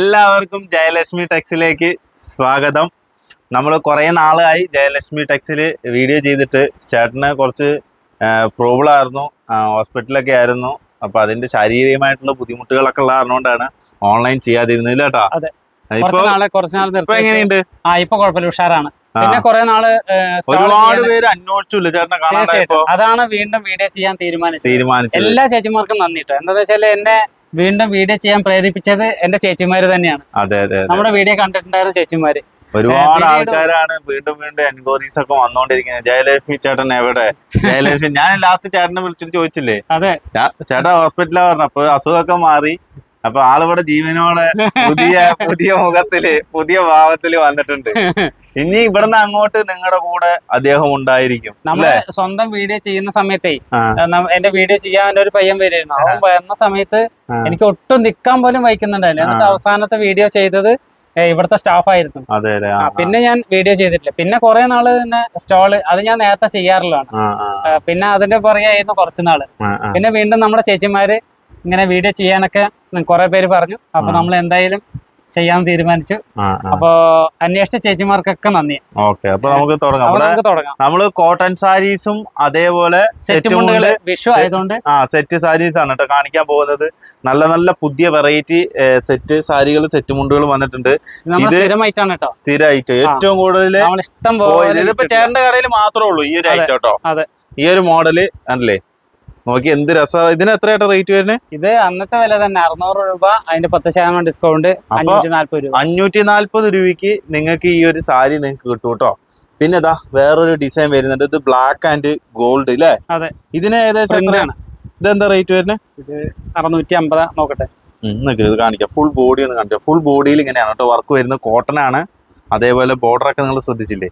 എല്ലാവർക്കും ജയലക്ഷ്മി ടെക്സിലേക്ക് സ്വാഗതം. നമ്മൾ കുറേ നാളായി ജയലക്ഷ്മി ടെക്സിൽ വീഡിയോ ചെയ്തിട്ട് ചേട്ടന് കുറച്ച് പ്രോബ്ലം ആയിരുന്നു. ഹോസ്പിറ്റലൊക്കെ ആയിരുന്നു. അപ്പോൾ അതിന്റെ ശാരീരികമായിട്ടുള്ള ബുദ്ധിമുട്ടുകളൊക്കെ ഉള്ള കാരണമുണ്ടാണ് ഓൺലൈൻ ചെയ്യാതിരുന്നില്ല കേട്ടോ എങ്ങനെയുണ്ട്? ആ ഇപ്പൊ കുഴപ്പമില്ല ഉഷാറാണ്. പിന്നെ കുറെ നാൾ ഒരുപാട് പേര് അന്വേഷിച്ചില്ല ചേട്ടനെ കാണാൻ അതാണ് വീണ്ടും വീഡിയോ ചെയ്യാൻ തീരുമാനിച്ചത്. എല്ലാ ചേച്ചിമാർക്കും നന്ദി കേട്ടോ എന്താ വെച്ചാൽ എന്നെ വീണ്ടും വീഡിയോ ചെയ്യാൻ പ്രേരിപ്പിച്ചത് എന്റെ ചേച്ചിമാര് തന്നെയാണ്. അതെ അതെ നമ്മുടെ വീഡിയോ കണ്ടിട്ടുണ്ടായിരുന്ന ചേച്ചിമാര്. ഒരുപാട് ആൾക്കാരാണ് വീണ്ടും വീണ്ടും എൻക്വയറീസ് ഒക്കെ വന്നോണ്ടിരിക്കുന്നത്. ജയലക്ഷ്മി ചേട്ടൻ എവിടെ? ജയലക്ഷ്മി ഞാൻ ലാസ്റ്റ് ചേട്ടനെ വിളിച്ചിട്ട് ചോദിച്ചില്ലേ? അതെ. ചേട്ടൻ ചേട്ടാ ഹോസ്പിറ്റലാ പറഞ്ഞു അപ്പൊ അസുഖമൊക്കെ മാറി. അപ്പൊ ആളിവിടെ ജീവനോടെ പുതിയ പുതിയ മുഖത്തിൽ പുതിയ ഭാവത്തിൽ വന്നിട്ടുണ്ട്. ഇനി ഇവിടുന്ന് അങ്ങോട്ട് നിങ്ങളുടെ കൂടെ അദ്ദേഹം ഉണ്ടായിരിക്കും നമ്മൾ സ്വന്തം വീഡിയോ ചെയ്യുന്ന സമയത്തെ. എന്റെ വീഡിയോ ചെയ്യാൻ ഒരു പയ്യൻ വരുമായിരുന്നു അവൻ വരുന്ന സമയത്ത് എനിക്ക് ഒട്ടും നിക്കാൻ പോലും വഹിക്കുന്നുണ്ടായില്ല എന്നിട്ട്. അവസാനത്തെ വീഡിയോ ചെയ്തത് ഇവിടുത്തെ സ്റ്റാഫ് ആയിരുന്നു. അതെ അതെ. ആ, ആ, പിന്നെ ഞാൻ വീഡിയോ ചെയ്തിട്ടില്ല. പിന്നെ കുറെ നാൾ തന്നെ സ്റ്റോൾ അത് ഞാൻ നേരത്തെ ചെയ്യാറുള്ളതാണ്. പിന്നെ അതിന്റെ പുറകെ ആയിരുന്നു നാൾ. ആ, ആ. പിന്നെ വീണ്ടും നമ്മുടെ ചേച്ചിമാര് ഇങ്ങനെ വീഡിയോ ചെയ്യാനൊക്കെ കുറെ പേര് പറഞ്ഞു. അപ്പൊ നമ്മൾ എന്തായാലും ചെയ്യാൻ തീരുമാനിച്ചു. അപ്പോ അന്വേഷിച്ച ചേച്ചിമാർക്കൊക്കെ നന്ദി. ഓക്കെ അപ്പൊ നമുക്ക് തുടങ്ങാം. അപ്പൊ നമുക്ക് തുടങ്ങാം. നമ്മൾ കോട്ടൺ സാരീസും അതേപോലെ സെറ്റ് വിഷു ആയതുകൊണ്ട്. ആ സെറ്റ് സാരീസ് ആണ് കേട്ടോ കാണിക്കാൻ പോകുന്നത്. നല്ല നല്ല പുതിയ വെറൈറ്റി സെറ്റ് സാരികൾ സെറ്റ് മുണ്ടുകൾ വന്നിട്ടുണ്ട്. ഇത് സ്ഥിരമായിട്ടാണ് കേട്ടോ. സ്ഥിരമായിട്ട് ഏറ്റവും കൂടുതൽ ഇഷ്ടം പോലെ. ചേട്ടന്റെ കടയിൽ മാത്രമേ ഉള്ളൂ ഈ ഒരു ഐറ്റം കേട്ടോ. അതെ. ഈ ഒരു മോഡൽ അല്ലേ നോക്കി എന്ത് രസം. ഇതിന് എത്രയായിട്ട് റേറ്റ് വരുന്നത് ഇത് അന്നത്തെ വില തന്നെ അറുന്നൂറ് രൂപ അതിന്റെ പത്ത് ശതമാനം ഡിസ്കൗണ്ട് അഞ്ഞൂറ്റി നാല്പത് രൂപ. അഞ്ഞൂറ്റി നാല്പത് രൂപയ്ക്ക് നിങ്ങൾക്ക് ഈ ഒരു സാരി നിങ്ങൾക്ക് കിട്ടും കേട്ടോ. പിന്നെ ഇതാ വേറൊരു ഡിസൈൻ വരുന്നുണ്ട്. ഇത് ബ്ലാക്ക് ആൻഡ് ഗോൾഡ് അല്ലേ അതെ. ഇതിന് ഏകദേശം എത്രയാണ് ഇതെന്താ റേറ്റ് വരുന്നത് ഇത് അറുന്നൂറ്റി അമ്പത് നോക്കട്ടെ നിങ്ങൾക്ക് ഇത് കാണിക്കാം. ഫുൾ ബോഡി ഒന്ന് കാണിക്കാം ഫുൾ ബോഡിയിൽ ഇങ്ങനെയാണ് കേട്ടോ. വർക്ക് വരുന്നത്. കോട്ടൺ ആണ്. അതേപോലെ ബോർഡർ ഒക്കെ നിങ്ങൾ ശ്രദ്ധിച്ചില്ലേ?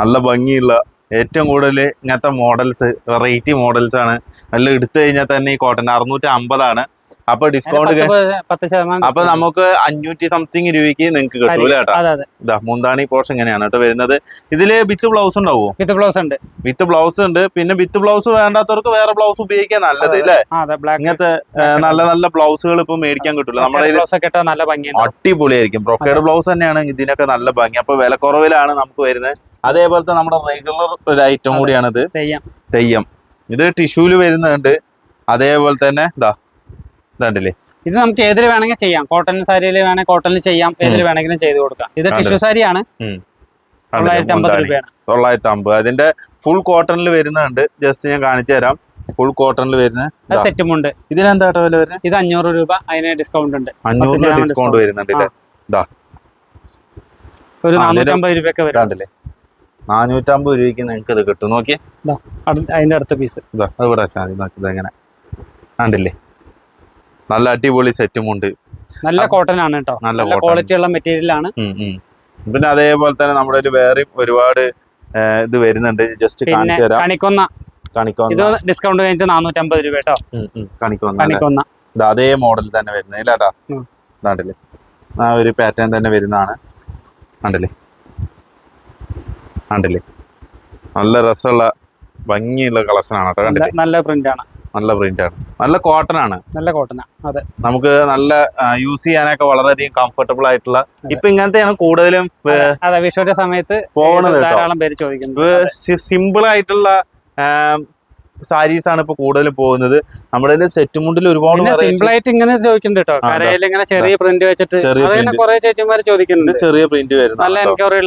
നല്ല ഭംഗിയുള്ള ഏറ്റവും കൂടുതൽ ഇങ്ങനത്തെ മോഡൽസ് വെറൈറ്റി മോഡൽസ് ആണ്. നല്ല എടുത്തു കഴിഞ്ഞാൽ തന്നെ ഈ കോട്ടൺ അറുന്നൂറ്റി അമ്പതാണ് അപ്പൊ ഡിസ്കൗണ്ട് അപ്പൊ നമുക്ക് അഞ്ഞൂറ്റി സംതിങ് രൂപയ്ക്ക് നിങ്ങൾക്ക് കിട്ടൂല കേട്ടോ മുന്താണി പോർഷൻ ഇങ്ങനെയാണ് കേട്ടോ വരുന്നത്. ഇതിൽ വിത്ത് ബ്ലൗസ് ഉണ്ടാവോ? വിത്ത് ബ്ലൗസ് ഉണ്ട്. വിത്ത് ബ്ലൗസ് ഉണ്ട്. പിന്നെ വിത്ത് ബ്ലൗസ് വേണ്ടാത്തവർക്ക് വേറെ ബ്ലൗസ് ഉപയോഗിക്കാൻ നല്ലത് ഇല്ലേ? ഇങ്ങനത്തെ നല്ല നല്ല ബ്ലൗസുകൾ ഇപ്പൊ മേടിക്കാൻ കിട്ടൂല. നമ്മുടെ അടിപൊളിയായിരിക്കും. ബ്രോക്കേഡ് ബ്ലൗസ് തന്നെയാണ് ഇതിനൊക്കെ നല്ല ഭംഗി. അപ്പൊ വില കുറവിലാണ് നമുക്ക് വരുന്നത്. അതേപോലത്തെ നമ്മുടെ റെഗുലർ ഒരു ഐറ്റം. കൂടിയാണിത്. തെയ്യം. ഇത് ടിഷ്യൂൽ വരുന്നുണ്ട്. അതേപോലെ തന്നെ ഇതാ ഇതാണ്ടില്ലേ? ഇത് നമുക്ക് ഏതിൽ വേണമെങ്കിൽ ചെയ്യാം. കോട്ടൺ സാരിയിൽ വേണമെങ്കിൽ കോട്ടണിൽ ചെയ്യാം. ഏതിൽ വേണമെങ്കിലും ചെയ്ത് കൊടുക്കാം. ഇത് ടിഷ്യു സാരിയാണ്. തൊള്ളായിരത്തി അമ്പത് അതിന്റെ ഫുൾ കോട്ടണിൽ വരുന്നുണ്ട്. ജസ്റ്റ് ഞാൻ കാണിച്ചു തരാം. ഫുൾ കോട്ടണിൽ വരുന്ന സെറ്റും ഉണ്ട് ഇതിനെന്താ വില വരുന്നത് ഇത് അഞ്ഞൂറ് രൂപ. അതിന് ഡിസ്കൗണ്ട് ഉണ്ട്. അഞ്ഞൂറ് ഡിസ്കൗണ്ട്. വരുന്നുണ്ട് ഇതാ ഒരു നാനൂറ്റമ്പത് രൂപയൊക്കെ വരും. കണ്ടില്ലേ നാനൂറ്റമ്പത് രൂപയ്ക്ക് നിങ്ങൾക്ക് ഇത് കിട്ടും. നോക്കിയേ. അതിന്റെ അടുത്ത പീസ്. ഇതാ അത് ഇവിടെ വെച്ചാൽ മതി. ഇതെങ്ങനെ കണ്ടില്ലേ? നല്ല അടിപൊളി സെറ്റും ഉണ്ട്. നല്ല കോട്ടൺ ആണ് കേട്ടോ നല്ല ക്വാളിറ്റി ഉള്ള മെറ്റീരിയൽ ആണ്. പിന്നെ അതേപോലെ തന്നെ നമ്മുടെ ഒരു വേറെയും ഒരുപാട് ഇത് വരുന്നുണ്ട്. ജസ്റ്റ് കാണിച്ചു തരാം. കണിക്കൊന്ന. ഇത് ഡിസ്കൗണ്ട് കഴിഞ്ഞിട്ട് നാനൂറ്റമ്പത് രൂപ കേട്ടോ കണിക്കൊന്ന കണിക്കൊന്ന. ഇത് അതേ മോഡൽ തന്നെ വരുന്നത്. ഇല്ലാട്ടാ ഇതാണ്ടില്ലേ? ആ ഒരു പാറ്റേൺ തന്നെ വരുന്നതാണ്. കണ്ടില്ലേ? കണ്ടില്ലേ? നല്ല രസമുള്ള ഭംഗിയുള്ള കളക്ഷൻ ആണ് കേട്ടോ കണ്ടില്ലേ? നല്ല പ്രിന്റ് ആണ്. നല്ല പ്രിന്റ് ആണ്. നല്ല കോട്ടൺ ആണ്. നല്ല കോട്ടൺ അതെ. നമുക്ക് നല്ല യൂസ് ചെയ്യാനൊക്കെ വളരെയധികം കംഫർട്ടബിൾ ആയിട്ടുള്ള ഇപ്പൊ ഇങ്ങനത്തെയാണ് കൂടുതലും അതെ വിഷുവിന്റെ സമയത്ത് പോകണത് ധാരാളം പേര് ചോദിക്കുന്നത്. സിമ്പിൾ ആയിട്ടുള്ള സാരീസ് ആണ് ഇപ്പൊ കൂടുതലും പോകുന്നത്. നമ്മുടെ സെറ്റ് മുണ്ടിൽ ഒരുപാട് സിമ്പിൾ ആയിട്ട് ഇങ്ങനെ ചോദിക്കുന്നുണ്ട് കേട്ടോ കരയിൽ ഇങ്ങനെ ചെറിയ പ്രിന്റ് വെച്ചിട്ട്. കുറെ ചേച്ചിമാര് ഇത് ചോദിക്കുന്നുണ്ട് ചെറിയ പ്രിന്റ് വരുന്നത് നല്ല എൻക്വയറി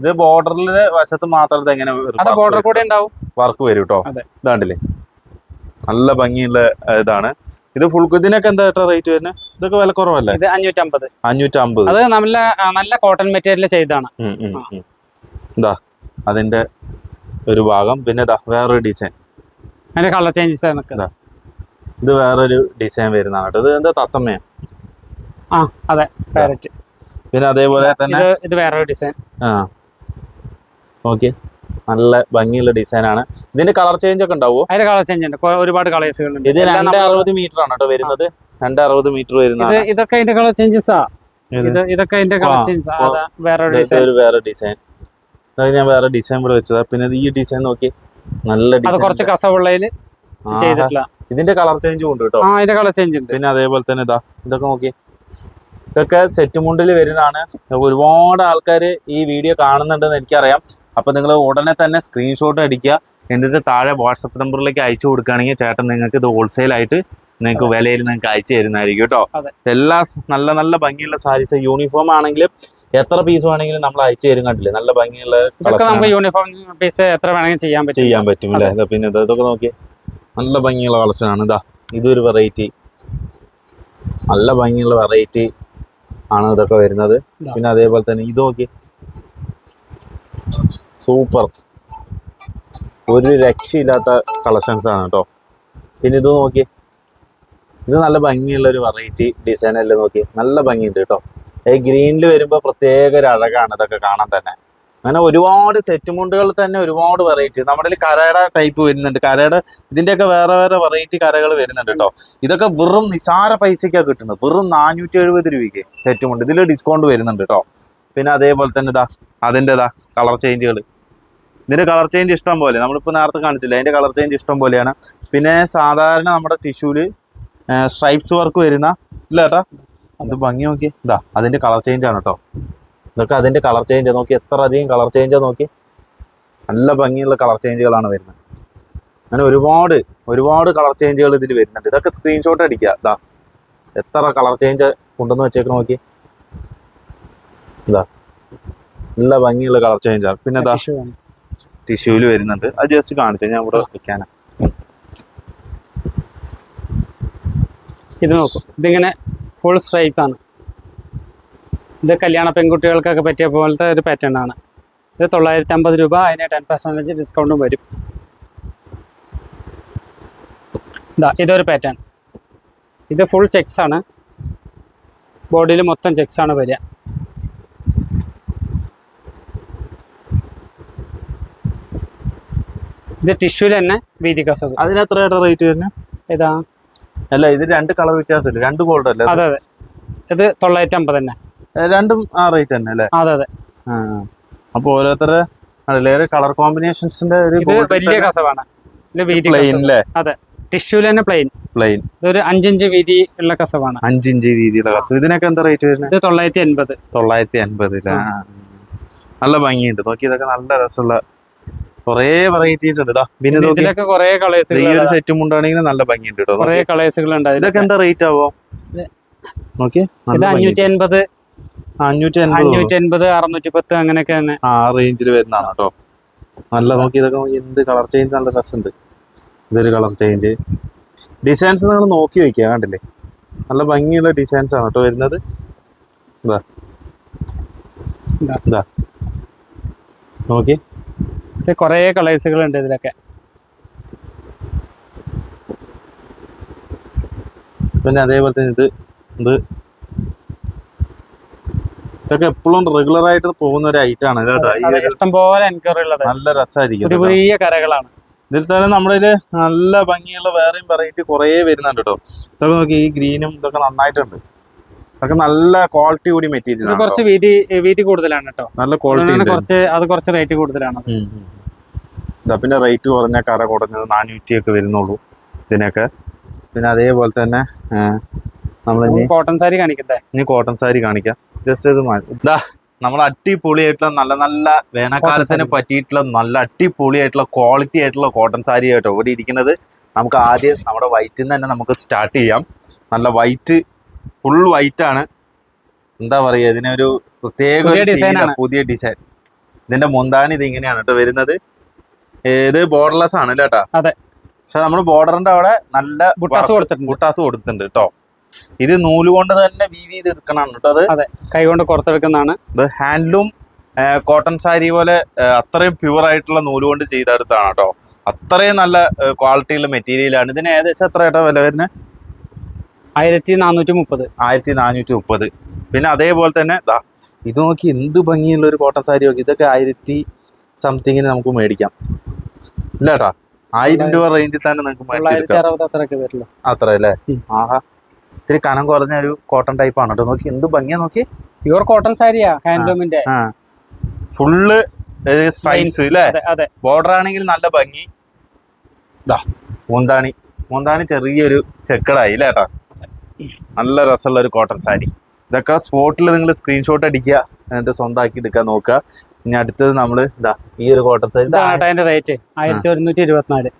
ഇത് ബോർഡറിലെ വശത്ത് മാത്രം എങ്ങനെ ബോർഡർ കൂടെ ഉണ്ടാവും. വർക്ക് വരും കേട്ടോ. ഇതാണ്ടില്ലേ? നല്ല ഭംഗിയുള്ള ഇതാണ്. ഇത് ഫുൾ ഇതിനൊക്കെ എന്താ റേറ്റ് വരുന്നത്? ഇതൊക്കെ വില കുറവല്ലേ? ഇത് അഞ്ഞൂറ്റമ്പത്. അഞ്ഞൂറ്റി അമ്പത് അത് നല്ല നല്ല കോട്ടൺ മെറ്റീരിയൽ ചെയ്താണ് ഇതാ അതിന്റെ ഒരു ഭാഗം. പിന്നെ ഇതാ വേറൊരു ഡിസൈൻ അതിന്റെ കളർ ചേഞ്ചസ് ആണ് ഇതാ. വേറൊരു ഡിസൈൻ വരുന്നതാണ് ഇത് എന്താ തത്തമ്മയാ? ആ അതെ പാരറ്റ് പിന്നെ അതേപോലെ തന്നെ ഇത് വേറൊരു ഡിസൈൻ ആ. ഓക്കെ നല്ല ഭംഗിയുള്ള ഡിസൈൻ ആണ്. ഇതിന്റെ കളർ ചേഞ്ച് ഒക്കെ ഉണ്ടാവുമോ അതിന്റെ കളർ ചേഞ്ച് ഉണ്ട്. ഒരുപാട് കളേഴ്സുകൾ ഉണ്ട്. ഇത് രണ്ട് അറുപത് മീറ്റർ ആണ് കേട്ടോ വരുന്നത്. രണ്ട് അറുപത് മീറ്റർ ഇത് ഇതൊക്കെ അതിന്റെ കളർ ചേഞ്ചസ് ആ? ഇത് ഇത് ഇതൊക്കെ അതിന്റെ കളർ ചേഞ്ച് ഇത് ഡിസൈൻ വേറെ ഡിസൈൻ ഞാൻ വേറെ ഡിസൈൻ ഇവിടെ വെച്ചതാ. പിന്നെ ഈ ഡിസൈൻ നോക്കി നല്ല അത് കുറച്ച് കസവുള്ളതിൽ ചെയ്തിട്ടില്ല. ഇതിന്റെ കളർ ചേഞ്ചും ഉണ്ട് കേട്ടോ. ആ ഇതിന്റെ കളർ ചേഞ്ച് ഉണ്ട്. പിന്നെ അതേപോലെ തന്നെ ഇതാ ഇതൊക്കെ നോക്കി. ഇതൊക്കെ സെറ്റ് മുണ്ടിൽ വരുന്നതാണ്. ഒരുപാട് ആൾക്കാർ ഈ വീഡിയോ കാണുന്നുണ്ടെന്ന് എനിക്കറിയാം. അപ്പൊ നിങ്ങൾ ഉടനെ തന്നെ സ്ക്രീൻഷോട്ട് അടിക്കുക. എന്നിട്ട് താഴെ വാട്സപ്പ് നമ്പറിലേക്ക് അയച്ചു കൊടുക്കുകയാണെങ്കിൽ ചേട്ടൻ നിങ്ങൾക്ക് ഇത് ഹോൾസെയിൽ ആയിട്ട് നിങ്ങൾക്ക് വിലയിൽ നിങ്ങൾക്ക് അയച്ചു തരുന്നതായിരിക്കും കേട്ടോ. എല്ലാ നല്ല നല്ല ഭംഗിയുള്ള സാരീസ് യൂണിഫോം ആണെങ്കിലും എത്ര പീസ് വേണമെങ്കിലും നമ്മൾ അയച്ചു തരും കണ്ടില്ലേ? നല്ല ഭംഗിയുള്ള നമുക്ക്. യൂണിഫോം പീസ് എത്ര വേണമെങ്കിലും ചെയ്യാൻ പറ്റും. ചെയ്യാൻ പറ്റും അല്ലേ പിന്നെ ഇതാ ഇതൊക്കെ നോക്കിയേ. നല്ല ഭംഗിയുള്ള കളക്ഷൻ ആണ്. ഇതാ ഇതൊരു വെറൈറ്റി നല്ല ഭംഗിയുള്ള വെറൈറ്റി ആണ് ഇതൊക്കെ വരുന്നത്. പിന്നെ അതേപോലെ തന്നെ ഇത് നോക്കി സൂപ്പർ ഒരു രക്ഷയില്ലാത്ത കളക്ഷൻസ് ആണ് കേട്ടോ പിന്നെ ഇത് നോക്കി ഇത് നല്ല ഭംഗിയുള്ള ഒരു വെറൈറ്റി ഡിസൈൻ അല്ലേ നോക്കി നല്ല ഭംഗിയുണ്ട് കേട്ടോ ഈ ഗ്രീനിൽ വരുമ്പോൾ പ്രത്യേക ഒരു അഴകാണ് ഇതൊക്കെ കാണാൻ തന്നെ. അങ്ങനെ ഒരുപാട് സെറ്റ് മുണ്ടുകൾ തന്നെ ഒരുപാട് വെറൈറ്റി നമ്മുടെ കരയുടെ ടൈപ്പ് വരുന്നുണ്ട്. കരയുടെ ഇതിന്റെയൊക്കെ വേറെ വേറെ വെറൈറ്റി കരകൾ വരുന്നുണ്ട് കേട്ടോ. ഇതൊക്കെ വെറും നിസാര പൈസയ്ക്കാണ് കിട്ടുന്നത്. വെറും നാനൂറ്റി എഴുപത് രൂപയ്ക്ക് സെറ്റ് മുണ്ട് ഇതിൽ ഡിസ്കൗണ്ട് വരുന്നുണ്ട് കേട്ടോ. പിന്നെ അതേപോലെ തന്നെ ഇതാ അതിന്റെ ഇതാ കളർ ചേഞ്ചുകൾ ഇതിന്റെ കളർ ചേഞ്ച് ഇഷ്ടം പോലെ. നമ്മളിപ്പോൾ നേരത്തെ കാണിച്ചില്ല അതിന്റെ കളർ ചേഞ്ച് ഇഷ്ടം പോലെയാണ്. പിന്നെ സാധാരണ നമ്മുടെ ടിഷ്യൂൽ സ്ട്രൈപ്സ് വർക്ക് വരുന്ന ഇല്ല ചേട്ടാ ഇത് ഭംഗി നോക്കി. ഇതാ അതിന്റെ കളർ ചേഞ്ച് ആണ് കേട്ടോ ഇതൊക്കെ അതിന്റെ കളർ ചേഞ്ച് നോക്കി എത്ര അധികം കളർ ചേഞ്ച് നോക്കി. നല്ല ഭംഗിയുള്ള കളർ ചേഞ്ചുകളാണ് വരുന്നത്. അങ്ങനെ ഒരുപാട് ഒരുപാട് കളർ ചേഞ്ചുകൾ ഇതിൽ വരുന്നുണ്ട്. ഇതൊക്കെ സ്ക്രീൻഷോട്ട് അടിക്കുക. ഇതാ എത്ര കളർ ചേഞ്ച് കൊണ്ടുവന്ന് വെച്ചേക്ക് നോക്കി. ഇതാ നല്ല ഭംഗിയുള്ള കളർ ചേഞ്ചാണ് പിന്നെ ഇതാ Tissue വരുന്നുണ്ട്. അത് ജസ്റ്റ് കാണിച്ചു ഞാൻ ഇവിടെ വെക്കാനാ. ഇത് നോക്കും. ഇതിങ്ങനെ ഫുൾ സ്ട്രൈപ്പ് ആണ്. ഇത് കല്യാണ പെൺകുട്ടികൾക്കൊക്കെ പറ്റിയ പോലത്തെ ഒരു പാറ്റേൺ ആണ്. ഇത് തൊള്ളായിരത്തി അമ്പത് രൂപ അതിന് ടെൻ പെർസെന്റേജ് ഡിസ്കൗണ്ടും വരും. ഇതാ ഇതൊരു പാറ്റേൺ ഇത് ഫുൾ ചെക്സ് ആണ്. ബോഡിയിൽ മൊത്തം ചെക്സ് ആണ് വരിക. ഇത് ടിഷ്യൂൽ തന്നെ വീതി കസവ് അതിന് എത്രയായിട്ട് റേറ്റ് തന്നെ ഇതാ അല്ല ഇത് രണ്ട് കളർ വ്യത്യാസമില്ല? രണ്ട് ഗോൾഡ് അല്ലേ അതെ? അതെ ഇത് തൊള്ളായിരത്തി അമ്പത് തന്നെ രണ്ടും ആ റേറ്റ് തന്നെ അല്ലേ? അതെ അതെ. അപ്പൊ ഓരോരുത്തരുടെ അതിലേറെ കളർ കോമ്പിനേഷൻസിന്റെ ഒരു വലിയ കസവാണ്. പ്ലെയിൻ അല്ലേ? അതെ. ടിഷ്യൂൽ തന്നെ പ്ലെയിൻ പ്ലെയിൻ ഇതൊരു അഞ്ചിഞ്ച് വീതി ഉള്ള കസവാണ്. അഞ്ചിഞ്ച് വീതിയുള്ള കസവ്. ഇതിനൊക്കെ എന്താ റേറ്റ് വരുന്നത് തൊള്ളായിരത്തി എൺപത് തൊള്ളായിരത്തി അൻപതിൽ നല്ല ഭംഗിയുണ്ട്. നോക്കി ഇതൊക്കെ നല്ല രസമുള്ള കുറേ വെറൈറ്റീസ് ഉണ്ട്. ഇതിലൊക്കെ കുറെ ദേ ഈ ഒരു സെറ്റും ഉണ്ടാണെങ്കിൽ നല്ല ഭംഗിയുണ്ട് കേട്ടോ കുറെ നോക്കി. കളേഴ്സുകൾ ഉണ്ട്. ഇതൊക്കെ എന്താ റേറ്റ് ആവോ? നോക്കിയേ നല്ല ഭംഗി അഞ്ഞൂറ്റി എൺപത് അഞ്ഞൂറ്റി എൺപത് അറുന്നൂറ്റി പത്ത് അങ്ങനെയൊക്കെ തന്നെ. ആ റേഞ്ചിൽ വരുന്നതാണ് കേട്ടോ നല്ല നോക്കി ഇതൊക്കെ എന്ത് കളർ ചേഞ്ച് നല്ല രസമുണ്ട്. ഇതൊരു കളർ ചേഞ്ച് ഡിസൈൻസ് നിങ്ങൾ നോക്കി വെക്കുക കണ്ടില്ലേ? നല്ല ഭംഗിയുള്ള ഡിസൈൻസ് ആണ് കേട്ടോ വരുന്നത്. ഇതാ ഇതാ. ഇതാ നോക്കി. ഇത് കുറേ കളേഴ്സുകളുണ്ട് ഇതിലൊക്കെ. പിന്നെ അതേപോലെ തന്നെ ഇത് ഇത്. ഇതൊക്കെ എപ്പോഴും റെഗുലർ ആയിട്ട് പോകുന്ന ഒരു ഐറ്റം ആണ് ഇഷ്ടംപോലെ എൻക്വയറി ഉള്ളത്. നല്ല രസമായിരിക്കും പുതിയ. കരകളാണ്. ഇതിൽ തന്നെ നമ്മുടെ നല്ല ഭംഗിയുള്ള വേറെയും വെറൈറ്റി കുറേ വരുന്നുണ്ട് കേട്ടോ. ഇതൊക്കെ നോക്കി ഈ ഗ്രീനും ഇതൊക്കെ നന്നായിട്ടുണ്ട്. ഇതൊക്കെ നല്ല ക്വാളിറ്റി കൂടി മെറ്റീരിയൽ ആണ് കുറച്ച് വീതി വീതി കൂടുതലാണ് കേട്ടോ നല്ല ക്വാളിറ്റി കുറച്ച് അത് കുറച്ച് റേറ്റ് കൂടുതലാണ്. ഇതാ പിന്നെ റേറ്റ് കുറഞ്ഞ കറ കുറഞ്ഞത് നാനൂറ്റി ഒക്കെ വരുന്നുള്ളൂ ഇതിനൊക്കെ. പിന്നെ അതേപോലെ തന്നെ നമ്മൾ ഇനി കോട്ടൺ സാരി കാണിക്കട്ടെ? ഇനി കോട്ടൺ സാരി കാണിക്കാം. ജസ്റ്റ് ഇത് ഇതാ നമ്മൾ അടിപൊളിയായിട്ടുള്ള നല്ല നല്ല വേനൽക്കാലത്തിന്. പറ്റിയിട്ടുള്ള നല്ല അടിപൊളിയായിട്ടുള്ള ക്വാളിറ്റി ആയിട്ടുള്ള കോട്ടൺ സാരി ആയിട്ടോ ഇവിടെ ഇരിക്കുന്നത്. നമുക്ക് ആദ്യം നമ്മുടെ വൈറ്റിൽ നിന്ന് തന്നെ നമുക്ക് സ്റ്റാർട്ട് ചെയ്യാം. നല്ല വൈറ്റ് ഫുൾ വൈറ്റ് ആണ്. എന്താ പറയുക ഇതിനൊരു പ്രത്യേക പുതിയ ഡിസൈൻ ഇതിന്റെ മുന്താണി ഇത് ഇങ്ങനെയാണ് കേട്ടോ വരുന്നത്. ഏത് ബോർഡർലെസ് ആണ് കേട്ടാ അതെ. പക്ഷെ നമ്മൾ ബോർഡറിന്റെ അവിടെ നല്ല ബുട്ടാസ് കൊടുത്തിട്ടുണ്ട്. ബുട്ടാസ് കൊടുത്തിട്ടുണ്ട് കേട്ടോ ഇത് നൂൽ കൊണ്ട് തന്നെ വീവ് ചെയ്ത് എടുക്കണം കേട്ടോ അത് കൈ കൊണ്ട് പുറത്തെടുക്കുന്നതാണ് ഇത് ഹാൻഡ്ലൂം കോട്ടൺ സാരി പോലെ അത്രയും പ്യുവർ ആയിട്ടുള്ള നൂൽ കൊണ്ട് ചെയ്തെടുത്താണ് കേട്ടോ അത്രയും നല്ല ക്വാളിറ്റിയുള്ള മെറ്റീരിയലാണ് ഇതിന് ഏകദേശം എത്ര ഏട്ടാ വില വരുന്നത്? ആയിരത്തി നാനൂറ്റി മുപ്പത് ആയിരത്തി നാനൂറ്റി മുപ്പത് പിന്നെ അതേപോലെ തന്നെ ദാ ഇത് നോക്കി എന്ത് ഭംഗിയുള്ള ഒരു കോട്ടൺ സാരി നോക്കി. ഇതൊക്കെ ആയിരത്തി സംതിങ്ങിന് നമുക്ക് മേടിക്കാം. ഇല്ല കേട്ടാ ആയിരം രൂപ റേഞ്ചിൽ തന്നെ നിങ്ങൾക്ക് മേടിച്ചെടുക്കാം അത്ര അല്ലേ? ആഹാ ഇത്തിരി കനം കുറഞ്ഞ ഒരു കോട്ടൺ ടൈപ്പ് ആണ് കേട്ടോ നോക്കി എന്ത് ഭംഗിയാ നോക്കി. പ്യുവർ കോട്ടൺ സാരിയാ ഹാൻഡ്ലൂമിന്റെ. ഫുള്ള് സ്ട്രൈപ്സ് അല്ലേ? ബോർഡർ ആണെങ്കിൽ നല്ല ഭംഗി. ദാ മൂന്താണി. മൂന്താണി ചെറിയൊരു ചെക്കടായി അല്ലേ ഏട്ടാ നല്ല രസമുള്ള ഒരു കോട്ടൺ സാരി. ഇതൊക്കെ സ്പോട്ടിൽ നിങ്ങൾ സ്ക്രീൻഷോട്ട് അടിക്കുക. എന്നിട്ട് സ്വന്തമാക്കി എടുക്കാൻ നോക്കുക. ഇനി അടുത്തത് നമ്മൾ ഇതാ ഈ ഒരു കോട്ടൺ സാരി. അതിന്റെ റേറ്റ് ആയിരത്തി ഒരുന്നൂറ്റി ഇരുപത്തിനാല്.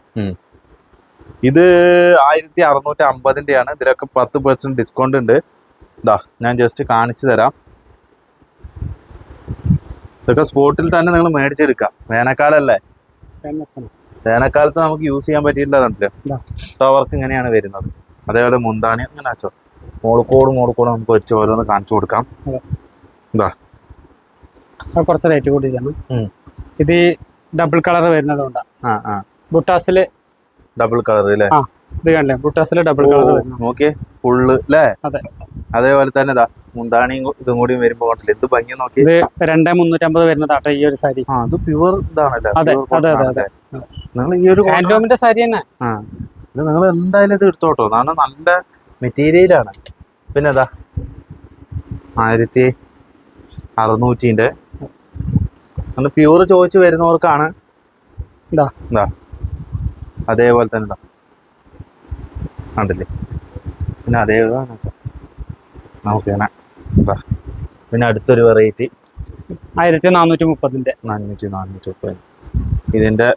ഇത് ആയിരത്തി അറുന്നൂറ്റി അമ്പതിന്റെ ആണ് ഇതിലൊക്കെ പത്ത് പെർസെന്റ് ഡിസ്കൗണ്ട് ഉണ്ട്. ഇതാ ഞാൻ ജസ്റ്റ് കാണിച്ചു തരാം. ഇതൊക്കെ സ്പോട്ടിൽ തന്നെ നിങ്ങൾ മേടിച്ചെടുക്കാം വേനൽക്കാലല്ലേ? വേനൽക്കാലത്ത് നമുക്ക് യൂസ് ചെയ്യാൻ പറ്റിയിട്ടുണ്ടോ ടവർക്ക് വർക്ക് ഇങ്ങനെയാണ് വരുന്നത്. അതേപോലെ മുന്താണി അങ്ങനെ വെച്ചോ. മോളിക്കോട് മോളിക്കോട് നമുക്ക് വെച്ച് ഓരോന്ന് കാണിച്ചു കൊടുക്കാം. എന്താ ഇതാ കുറച്ച് റേറ്റ് കൂട്ടിയിരിക്കണം ഉം. ഇത് ഡബിൾ കളർ വരുന്നതുകൊണ്ടാണ് ബുട്ടാസിൽ ഡബിൾ കളർ അല്ലേ ഇത് കണ്ടേ ബുട്ടാസിൽ ഡബിൾ കളർ വരുന്നത്. നോക്കിയേ. ഫുള്ള് അല്ലേ അതെ. അതേപോലെ തന്നെ ഇതാ മുന്താണിയും ഇതും കൂടി വരുമ്പോ കണ്ടില്ലേ? എന്ത് ഭംഗി നോക്കി ഇത് രണ്ട് മുന്നൂറ്റമ്പത് വരുന്നതാട്ടോ ഈ ഒരു സാരി. ആ അത് പ്യുവർ ഇതാണല്ലേ? അതെ, അതെ, അതെ, നിങ്ങൾ ഈ ഒരു സാരി തന്നെ. ഇത് നിങ്ങൾ എന്തായാലും ഇത് എടുത്തോട്ടോ. കാരണം നല്ല മെറ്റീരിയലാണ് പിന്നെ അതാ ആയിരത്തി അറുന്നൂറ്റിന്റെ. അന്ന് പ്യൂർ ചോദിച്ച് വരുന്നവർക്കാണ്. ഇതാ. ഇതാ. അതേപോലെ തന്നെ ഇതാ. കണ്ടില്ലേ? പിന്നെ അതേപോലെ വെച്ചാൽ നമുക്ക് എന്താ ഇതാ. പിന്നെ അടുത്തൊരു വെറൈറ്റി ആയിരത്തി നാനൂറ്റി മുപ്പതിന്റെ നാനൂറ്റി നാനൂറ്റി മുപ്പത് ഇതിന്റെ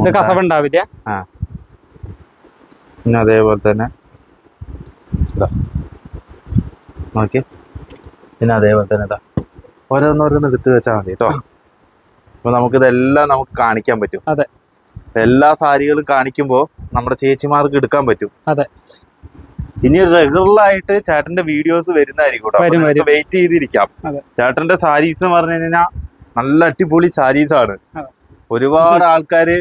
ഇത് കസവ് ഉണ്ടാവില്ല? ആ. പിന്നെ അതേപോലെ തന്നെ ഇതാ. നോക്കി പിന്നെ അതേപോലെ തന്നെ ഇതാ. ഓരോന്നോരോന്ന് എടുത്ത് വെച്ചാൽ മതി കേട്ടോ. അപ്പൊ നമുക്കിതെല്ലാം നമുക്ക് കാണിക്കാൻ പറ്റും. അതെ. എല്ലാ സാരികളും കാണിക്കുമ്പോൾ നമ്മുടെ ചേച്ചിമാർക്ക് എടുക്കാൻ പറ്റും. അതെ. ഇനി റെഗുലർ ആയിട്ട് ചേട്ടന്റെ വീഡിയോസ് വരുന്നതായിരിക്കും കേട്ടോ. വെയിറ്റ് ചെയ്തിരിക്കാം. ചേട്ടന്റെ സാരീസ് എന്ന് പറഞ്ഞു കഴിഞ്ഞാൽ നല്ല അടിപൊളി സാരീസ് ആണ്. ഒരുപാട് ആൾക്കാര്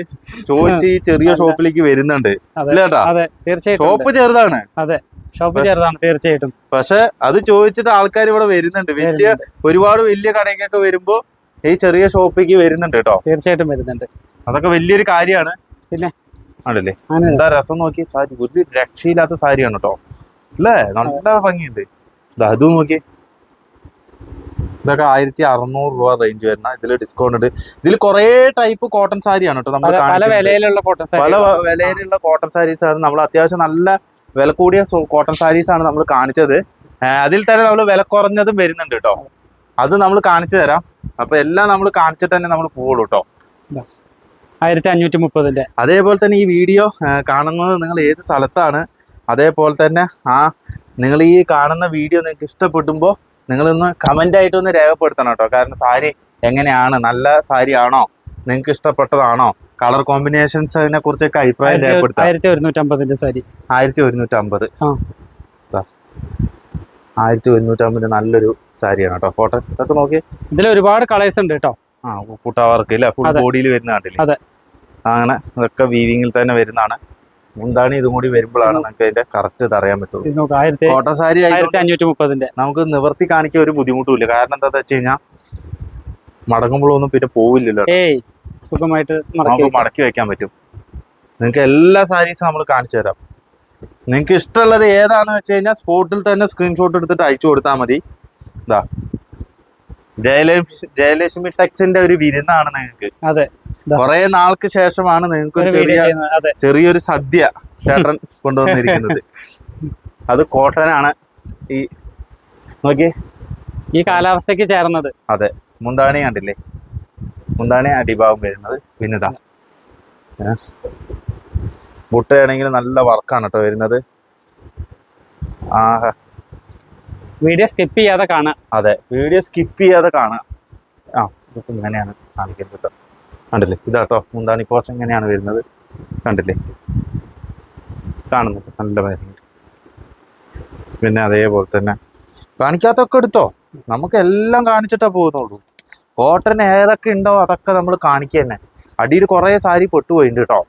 ചോദിച്ച് ഈ ചെറിയ ഷോപ്പിലേക്ക് വരുന്നുണ്ട്. അതെ. തീർച്ചയായിട്ടും ഷോപ്പ് ചെറുതാണ്. അതെ ഷോപ്പ് ചെറുതാണ് തീർച്ചയായിട്ടും. പക്ഷെ അത് ചോദിച്ചിട്ട് ആൾക്കാർ ഇവിടെ വരുന്നുണ്ട്. വലിയ ഒരുപാട് വലിയ കടയ്ക്കൊക്കെ വരുമ്പോ ഈ ചെറിയ ഷോപ്പിലേക്ക് വരുന്നുണ്ട് കേട്ടോ തീർച്ചയായിട്ടും വരുന്നുണ്ട്. അതൊക്കെ വലിയൊരു കാര്യമാണ്. പിന്നെ? ആണല്ലേ? എന്താ രസം നോക്കി സാരി ഒരു രക്ഷയില്ലാത്ത സാരിയാണ് കേട്ടോ അല്ലേ? നല്ല ഭംഗിയുണ്ട്. അതും നോക്കി ഇതൊക്കെ ആയിരത്തി അറുന്നൂറ് രൂപ റേഞ്ച് വരുന്ന. ഇതിൽ ഡിസ്കൗണ്ട് ഉണ്ട്. ഇതിൽ കുറേ ടൈപ്പ് കോട്ടൺ സാരിയാണ് കേട്ടോ നമ്മൾ പല പല വിലയിലുള്ള കോട്ടൺ പല വിലയിലുള്ള കോട്ടൺ സാരീസ് ആണ്. നമ്മൾ അത്യാവശ്യം നല്ല വില കൂടിയ കോട്ടൺ സാരീസ് ആണ് നമ്മൾ കാണിച്ചത്. അതിൽ തന്നെ നമ്മൾ വില കുറഞ്ഞതും വരുന്നുണ്ട് കേട്ടോ. അത് നമ്മൾ കാണിച്ചു തരാം. അപ്പൊ എല്ലാം നമ്മൾ കാണിച്ചിട്ട് തന്നെ നമ്മൾ പോകുള്ളൂ കേട്ടോ. ആയിരത്തി അഞ്ഞൂറ്റി മുപ്പതിന്റെ അതേപോലെ തന്നെ ഈ വീഡിയോ കാണുന്നത് നിങ്ങൾ ഏത് സ്ഥലത്താണ്? അതേപോലെ തന്നെ ആ നിങ്ങൾ ഈ കാണുന്ന വീഡിയോ നിങ്ങൾക്ക് ഇഷ്ടപ്പെടുമ്പോൾ നിങ്ങളൊന്ന് കമന്റ് ആയിട്ടൊന്ന് രേഖപ്പെടുത്തണം കേട്ടോ. കാരണം സാരി എങ്ങനെയാണ്? നല്ല സാരി ആണോ നിങ്ങൾക്ക് ഇഷ്ടപ്പെട്ടതാണോ? കളർ കോമ്പിനേഷൻസ് അതിനെ കുറിച്ചൊക്കെ അഭിപ്രായം രേഖപ്പെടുത്താം. ആയിരത്തി ഒരുന്നൂറ്റമ്പതിന്റെ സാരി. ആയിരത്തി ഒരുന്നൂറ്റമ്പത്. ആയിരത്തി ഒരുന്നൂറ്റമ്പത് നല്ലൊരു സാരിയാണ് കേട്ടോ. ഫോട്ടോ ഇതൊക്കെ നോക്കി. ഇതിൽ ഒരുപാട് കളേഴ്സ് ഉണ്ട് കേട്ടോ. ആ കൂട്ടാവർക്ക് ഇല്ല? ഫുൾ. ബോഡിയിൽ വരുന്ന കണ്ടില്ലേ. അങ്ങനെ ഇതൊക്കെ വീവിങ്ങിൽ തന്നെ വരുന്നതാണ്. മുന്താണി ഇതും കൂടി വരുമ്പോഴാണ് നമുക്ക് അതിന്റെ കറക്റ്റ് ഇത് അറിയാൻ പറ്റുള്ളൂ. കോട്ടൺ സാരി ആയിരത്തി നമുക്ക് നിവർത്തി കാണിക്കാൻ ഒരു ബുദ്ധിമുട്ടുമില്ല. കാരണം എന്താ വെച്ച് കഴിഞ്ഞാൽ മടങ്ങുമ്പോഴൊന്നും പിന്നെ പോവില്ലല്ലോ. സുഖമായിട്ട് നമുക്ക്. മടക്കി വെക്കാൻ പറ്റും. നിങ്ങൾക്ക് എല്ലാ സാരീസും നമ്മൾ കാണിച്ചു തരാം. നിങ്ങൾക്ക് ഇഷ്ടമുള്ളത് ഏതാണെന്ന് വെച്ച് കഴിഞ്ഞാൽ സ്പോട്ടിൽ തന്നെ സ്ക്രീൻഷോട്ട് എടുത്തിട്ട് അയച്ചു കൊടുത്താൽ മതി. ഇതാ ജയലക്ഷ്മി ജയലക്ഷ്മി ടെക്സിന്റെ ഒരു വിരുന്നാണ് നിങ്ങൾക്ക്. അതെ. കുറെ നാൾക്ക് ശേഷമാണ് നിങ്ങൾക്ക് ഒരു ചെറിയ ചെറിയൊരു സദ്യ ചേട്ടൻ കൊണ്ടുവന്നിരിക്കുന്നത്. അത് കോട്ടനാണ് ഈ നോക്കി ഈ കാലാവസ്ഥക്ക് ചേർന്നത്. അതെ. മുന്താണി കണ്ടില്ലേ? മുന്താണി അടിഭാവം വരുന്നത്. പിന്നെ ഇതാ. മുട്ടയാണെങ്കിൽ നല്ല വർക്കാണ് കേട്ടോ വരുന്നത്. ആ വീഡിയോ സ്കിപ്പ് ചെയ്യാതെ കാണാം. അതെ വീഡിയോ സ്കിപ്പ് ചെയ്യാതെ കാണുക ആ ഇതൊക്കെ ഇങ്ങനെയാണ് കാണിക്കുന്നത്. കേട്ടോ കണ്ടില്ലേ? ഇതാട്ടോ മുന്താണി പോർച്ച് എങ്ങനെയാണ് വരുന്നത്. കണ്ടില്ലേ? കാണുന്നുണ്ട് നല്ല ഭംഗി പിന്നെ അതേപോലെ തന്നെ കാണിക്കാത്തൊക്കെ എടുത്തോ? നമുക്ക് എല്ലാം കാണിച്ചിട്ടേ പോകുന്നുള്ളൂ. കോട്ടൺ ഏതൊക്കെ ഉണ്ടോ അതൊക്കെ നമ്മൾ കാണിക്കുക തന്നെ. അടിയിൽ കുറേ സാരി പെട്ടുപോയിട്ടുണ്ട് കേട്ടോ.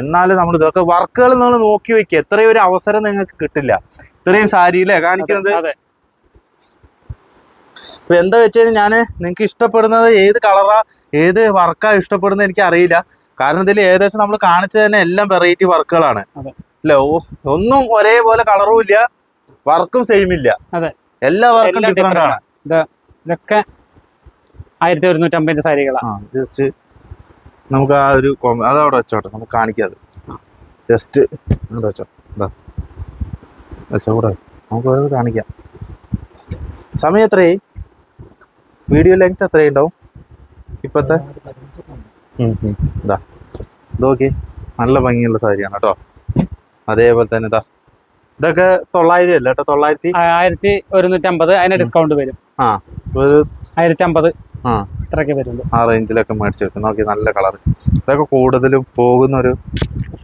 എന്നാലും നമ്മൾ ഇതൊക്കെ വർക്കുകൾ നിങ്ങൾ നോക്കി വെക്കുക. എത്രയും ഒരു അവസരം നിങ്ങൾക്ക് കിട്ടില്ല. ഇത്രയും സാരിയില്ലേ? കാണിക്കുന്നത്? ഇപ്പൊ എന്താ വെച്ച് കഴിഞ്ഞാൽ ഞാൻ നിങ്ങൾക്ക് ഇഷ്ടപ്പെടുന്നത് ഏത് കളറാ ഏത് വർക്കാ ഇഷ്ടപ്പെടുന്നത് എനിക്ക് അറിയില്ല. കാരണം ഇതിൽ ഏകദേശം നമ്മൾ കാണിച്ചത് തന്നെ എല്ലാം വെറൈറ്റി വർക്കുകളാണ്. അല്ല? ഒന്നും ഒരേപോലെ കളറും ഇല്ല വർക്കും സെയിം ഇല്ല. എല്ലാ വർക്കും ഡിഫറെന്റ് ആണ്. ഇതൊക്കെ ആയിരത്തി ഒരുന്നൂറ്റമ്പതിന്റെ സാരികളാണ് ജസ്റ്റ് നമുക്ക് ആ ഒരു അതവിടെ വെച്ചോട്ടെ നമുക്ക് കാണിക്കാതെ ജസ്റ്റ് അവിടെ വെച്ചോ വെച്ചോ കൂടെ നമുക്ക് ഓരോന്ന് കാണിക്കാം. സമയം എത്രയായി? വീഡിയോ ലെങ്ത് എത്രയുണ്ടാവും ഇപ്പോഴത്തെ. ഇതാ ഇതൊക്കെ നല്ല ഭംഗിയുള്ള സാരിയാണ് കേട്ടോ. അതേപോലെ തന്നെ ഇതാ ഇതൊക്കെ തൊള്ളായിരം അല്ല കേട്ടോ? തൊള്ളായിരത്തി? ആയിരത്തി ഒരുന്നൂറ്റമ്പത്. അതിന് ഡിസ്കൗണ്ട് വരും. ആ ഒരു ആയിരത്തി അമ്പത് ആ. ഇത്രയൊക്കെ വരുള്ളൂ ആ റേഞ്ചിലൊക്കെ മേടിച്ചെടുക്കും നോക്കി നല്ല കളർ ഇതൊക്കെ കൂടുതലും പോകുന്ന ഒരു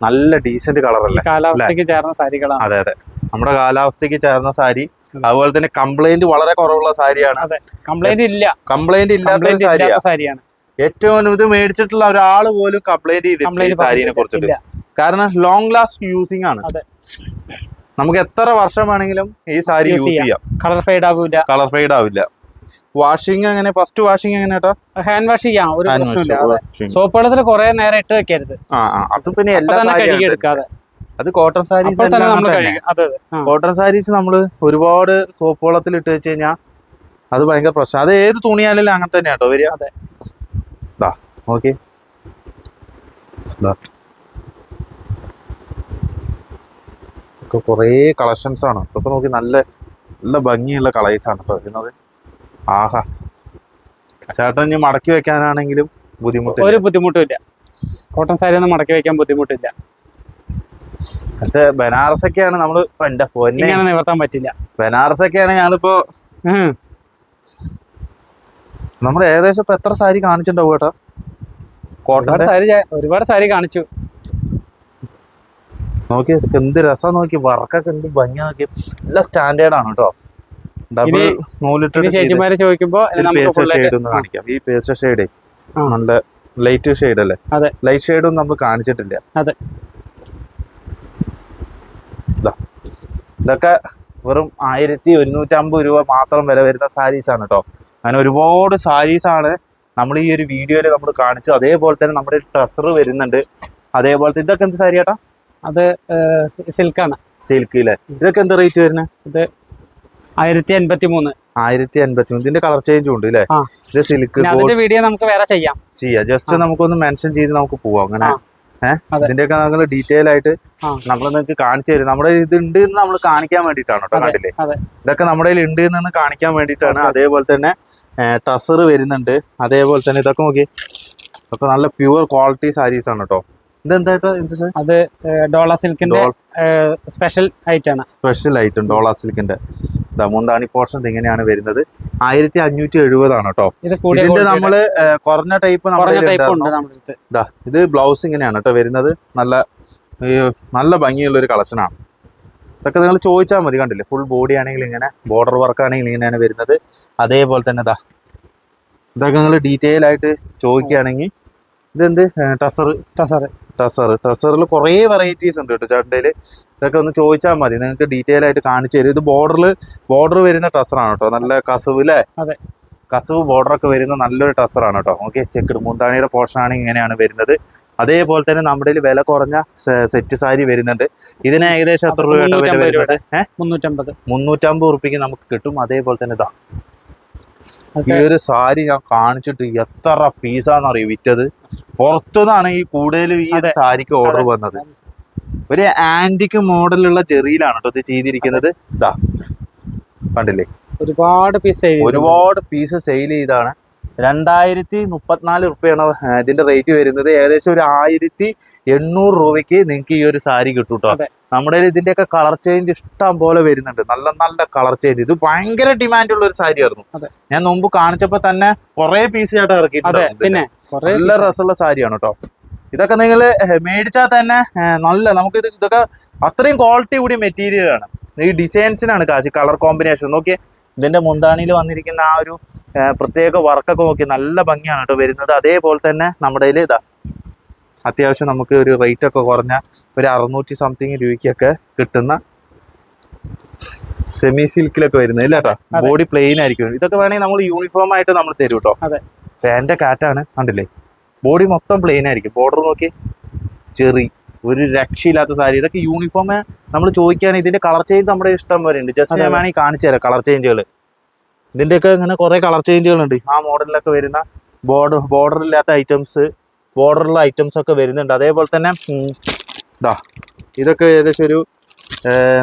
നല്ല ഡീസന്റ് കളറല്ലേ? കാലാവസ്ഥയ്ക്ക് ചേർന്ന സാരികളാണ്. അതെ അതെ. നമ്മുടെ കാലാവസ്ഥയ്ക്ക് ചേർന്ന സാരി അതുപോലെ തന്നെ കംപ്ലൈന്റ് വളരെ കുറവുള്ള സാരിയാണ്. കംപ്ലൈന്റ് ഇല്ല. കംപ്ലൈന്റ് ഇല്ലാത്ത സാരിയാണ്. ഏറ്റവും ഇത് മേടിച്ചിട്ടുള്ള ഒരാൾ പോലും കംപ്ലൈന്റ് ചെയ്തിട്ടില്ല സാരിനെ കുറിച്ചിട്ട്. കാരണം ലോങ് ലാസ്റ്റ് യൂസിങ് ആണ്. നമുക്ക് എത്ര വർഷം വേണമെങ്കിലും ഈ സാരി യൂസ് ചെയ്യാം. കളർ ഫെയ്ഡ് ആവില്ല കളർ ഫെയ്ഡ് ആവില്ല. വാഷിംഗ് എങ്ങനെ? ഫസ്റ്റ് വാഷിംഗ് എങ്ങനെ ഹാൻഡ് വാഷ് ചെയ്യാം. ഒരു പ്രശ്നമില്ല സോപ്പ് വെള്ളത്തിൽ കുറെ നേരം ഇട്ട് വെക്കരുത്. ആ അത് പിന്നെ എല്ലാ സാരി എടുക്കാതെ അത് കോട്ടൺ സാരീസ്. കോട്ടൺ സാരീസ് നമ്മൾ ഒരുപാട് സോപ്പ് വെള്ളത്തിൽ ഇട്ട് വെച്ച് കഴിഞ്ഞാൽ അത് ഭയങ്കര പ്രശ്നം. അത് ഏത് തുണിയാണെങ്കിലും അങ്ങനെ തന്നെ കേട്ടോ വരിക. അതെ. ദാ ഓക്കെ ഇതൊക്കെ കുറേ കളക്ഷൻസ് ആണ്. ഇതൊക്കെ നോക്കി നല്ല നല്ല ഭംഗിയുള്ള കളേഴ്സ് ആണ് ഇപ്പൊ വരുന്നത്. ആഹാ. ചേട്ടൻ ഇനി മടക്കി വെക്കാനാണെങ്കിലും ബുദ്ധിമുട്ടില്ല. ഒരു ബുദ്ധിമുട്ടില്ല കോട്ടൺ സാരി ഒന്നും മടക്കി വെക്കാൻ ബുദ്ധിമുട്ടില്ല. മറ്റേ ബനാറസൊക്കെയാണ് നമ്മൾ എന്റെ പൊന്നെ? നിവർത്താൻ പറ്റില്ല. ബനാറസൊക്കെയാണ് ഞങ്ങളിപ്പോ ഉം. നമ്മൾ ഏകദേശം ഇപ്പൊ എത്ര സാരി കാണിച്ചിട്ടുണ്ടാവും കേട്ടോ? ഒരുപാട് സാരി ഒരുപാട് സാരി കാണിച്ചു. നോക്കി എന്ത് രസം നോക്കി. വർക്കൊക്കെ എന്ത് ഭംഗി നോക്കി. നല്ല സ്റ്റാൻഡേർഡ് ആണ് കേട്ടോ. ഡബിൾ നൂലിട്ട് ചേച്ചിമാര് ചോദിക്കുമ്പോ കാണിക്കാം. ഈ പേസ്റ്റ് ഷെയ്ഡേ. നല്ല ലൈറ്റ് ഷെയ്ഡ് അല്ലേ. ലൈറ്റ് ഷെയ്ഡും നമ്മൾ കാണിച്ചിട്ടില്ല. അതെ. ദാ. ഇതൊക്കെ വെറും ആയിരത്തി ഒരുന്നൂറ്റമ്പത് രൂപ മാത്രം വില വരുന്ന സാരീസ് ആണ് കേട്ടോ അങ്ങനെ ഒരുപാട് സാരീസ് ആണ് നമ്മൾ ഈ ഒരു വീഡിയോയിൽ നമ്മൾ കാണിച്ചു അതേപോലെ തന്നെ നമ്മുടെ ട്രസർ വരുന്നുണ്ട്. അതേപോലെ തന്നെ ഇതൊക്കെ എന്ത് സാരി ചേട്ടാ അത് സിൽക്കാണ് സിൽക്ക് അല്ലേ ഇതൊക്കെ എന്ത് റേറ്റ് വരുന്നത് ഇത് ആയിരത്തി എൺപത്തി മൂന്ന് ആയിരത്തി അൻപത്തി മൂന്ന് ഇതിന്റെ കളർ ചേഞ്ചും ഉണ്ട് അല്ലേ ഇത് സിൽക്ക് വീഡിയോ നമുക്ക് വേറെ ചെയ്യാം. ചെയ്യാം. ജസ്റ്റ് നമുക്കൊന്ന് മെൻഷൻ ചെയ്ത് നമുക്ക് പോവാം. അങ്ങനെ. ഏഹ്. ഇതിന്റെയൊക്കെ നമ്മൾ ഡീറ്റെയിൽ ആയിട്ട്. നമ്മൾ നിങ്ങൾക്ക് കാണിച്ചു തരും. നമ്മുടെ ഇത് ഉണ്ട് എന്ന് നമ്മൾ കാണിക്കാൻ വേണ്ടിയിട്ടാണ് കേട്ടോ. കണ്ടില്ലേ? ഇതൊക്കെ നമ്മുടെ കയ്യിൽ ഉണ്ട് എന്ന് കാണിക്കാൻ വേണ്ടിയിട്ടാണ്. ഓക്കേ. അതേപോലെ തന്നെ ടസർ വരുന്നുണ്ട്. അതേപോലെ തന്നെ ഇതൊക്കെ നോക്കി ഇതൊക്കെ നല്ല പ്യുവർ ക്വാളിറ്റി സാരീസ് ആണ് കേട്ടോ. അത് ഡോള സിൽക്കിന്റെ സ്പെഷ്യൽ ഐറ്റം ആണ്. സ്പെഷ്യൽ ഐറ്റം ഡോളാ സിൽക്കിന്റെ. മുന്താണി പോർഷൻ ഇങ്ങനെയാണ് വരുന്നത്. ആയിരത്തി അഞ്ഞൂറ്റി എഴുപതാണ് കേട്ടോ ഇതിന്റെ നമ്മൾ കുറഞ്ഞ ടൈപ്പ് നമ്മുടെ ഇതാ ബ്ലൗസ് ഇങ്ങനെയാണ് കേട്ടോ വരുന്നത്. നല്ല നല്ല ഭംഗിയുള്ള ഒരു കളക്ഷനാണ് ഇതൊക്കെ നിങ്ങൾ ചോദിച്ചാൽ മതി കണ്ടില്ലേ? ഫുൾ ബോഡി ആണെങ്കിൽ ഇങ്ങനെ ബോർഡർ വർക്ക് ആണെങ്കിൽ ഇങ്ങനെയാണ് വരുന്നത്. അതേപോലെ തന്നെ ഇതാ ഇതൊക്കെ നിങ്ങൾ ഡീറ്റെയിൽ ആയിട്ട് ചോദിക്കുകയാണെങ്കിൽ ഇതെന്ത് ടസർ ടസർ ടസർ. ടസറിൽ കുറേ വെറൈറ്റീസ് ഉണ്ട് കേട്ടോ. ചേട്ടന്റെ ഇതൊക്കെ ഒന്ന് ചോദിച്ചാൽ മതി. നിങ്ങൾക്ക് ഡീറ്റെയിൽ ആയിട്ട് കാണിച്ചു തരും. ഇത് ബോർഡറിൽ ബോർഡർ വരുന്ന ടസറാണ് കേട്ടോ. നല്ല കസവ് അല്ലേ. കസവ് ബോർഡർ ഒക്കെ വരുന്ന നല്ലൊരു ടസറാണ് കേട്ടോ. ഓക്കെ ചെക്ക് മൂന്താണിയുടെ പോർഷൻ ആണ് ഇങ്ങനെയാണ് വരുന്നത്. അതേപോലെ തന്നെ നമ്മുടെ വില കുറഞ്ഞ സെറ്റ് സാരി വരുന്നുണ്ട്. ഇതിന് ഏകദേശം എത്ര രൂപ വില മുന്നൂറ്റമ്പത് മുന്നൂറ്റമ്പത്. മുന്നൂറ്റമ്പത് റുപ്യക്ക് നമുക്ക് കിട്ടും. അതേപോലെ തന്നെ ഇതാ. ഈ ഒരു സാരി ഞാൻ കാണിച്ചിട്ട് എത്ര പീസാന്ന് അറിയോ വിറ്റത്? പുറത്തുനിന്നാണ് ഈ കൂടുതലും ഈ ഒരു സാരിക്ക് ഓർഡർ. വന്നത്. ഒരു ആന്റിക് മോഡലുള്ള ചെറിയിലാണ് കേട്ടോ ഇത് ചെയ്തിരിക്കുന്നത്. ഇതാ കണ്ടില്ലേ? ഒരുപാട് പീസ് ഒരുപാട് പീസ് സെയിൽ ചെയ്താണ്. രണ്ടായിരത്തി മുപ്പത്തിനാല് റുപ്യാണ് ഇതിന്റെ റേറ്റ് വരുന്നത്. ഏകദേശം ഒരു ആയിരത്തി എണ്ണൂറ് രൂപയ്ക്ക് നിങ്ങൾക്ക് ഈ ഒരു സാരി കിട്ടും കേട്ടോ. നമ്മുടെ ഇതിന്റെയൊക്കെ കളർ ചേഞ്ച് ഇഷ്ടം പോലെ വരുന്നുണ്ട്. നല്ല നല്ല കളർ ചേഞ്ച് ഇത് ഭയങ്കര ഡിമാൻഡ് ഉള്ള ഒരു സാരി ആയിരുന്നു. അതെ. ഞാൻ മുമ്പ് കാണിച്ചപ്പോ തന്നെ കുറെ പീസ് ആയിട്ട് ഇറക്കിയിട്ടുണ്ട് പിന്നെ നല്ല രസമുള്ള സാരിയാണ് കേട്ടോ ഇതൊക്കെ നിങ്ങൾ മേടിച്ചാൽ തന്നെ നല്ല നമുക്ക് ഇത് ഇതൊക്കെ അത്രയും ക്വാളിറ്റി കൂടിയ മെറ്റീരിയൽ ആണ്. ഈ ഡിസൈൻസിനാണ് കാശ് കളർ കോമ്പിനേഷൻ നോക്കി ഇതിന്റെ മുന്താണിയിൽ വന്നിരിക്കുന്ന ആ ഒരു പ്രത്യേക വർക്കൊക്കെ നോക്കി നല്ല ഭംഗിയാണ് കേട്ടോ വരുന്നത്. അതേപോലെ തന്നെ നമ്മുടെ ഇതാ അത്യാവശ്യം നമുക്ക് ഒരു റേറ്റ് ഒക്കെ കുറഞ്ഞ ഒരു അറുന്നൂറ്റി സംതിങ് രൂപയ്ക്കൊക്കെ കിട്ടുന്ന സെമി സിൽക്കിലൊക്കെ വരുന്നത് ഇല്ല ബോഡി പ്ലെയിൻ ആയിരിക്കും. ഇതൊക്കെ വേണമെങ്കിൽ നമ്മൾ യൂണിഫോം ആയിട്ട് നമ്മൾ തരും കേട്ടോ. ഫാന്റെ കാറ്റാണ് കണ്ടില്ലേ? ബോഡി മൊത്തം പ്ലെയിൻ ആയിരിക്കും. ബോർഡർ നോക്കി ചെറി ഒരു രക്ഷയില്ലാത്ത സാരി. ഇതൊക്കെ യൂണിഫോം നമ്മൾ ചോദിക്കാൻ ഇതിന്റെ കളർ ചേഞ്ച് നമ്മുടെ ഇഷ്ടം പോലെ ഉണ്ട്. ജസ്റ്റ് ഞാൻ വേണമെങ്കിൽ കാണിച്ചു തരാം കളർ ചേഞ്ചുകൾ ഇതിന്റെയൊക്കെ ഇങ്ങനെ കുറെ കളർ ചേഞ്ചുകൾ ഉണ്ട് ആ മോഡലിലൊക്കെ വരുന്ന ബോർഡർ ബോർഡർ ഇല്ലാത്ത ഐറ്റംസ് ബോർഡറുള്ള ഐറ്റംസ് ഒക്കെ വരുന്നുണ്ട്. അതേപോലെ തന്നെ ഇതാ ഇതൊക്കെ ഏകദേശം ഒരു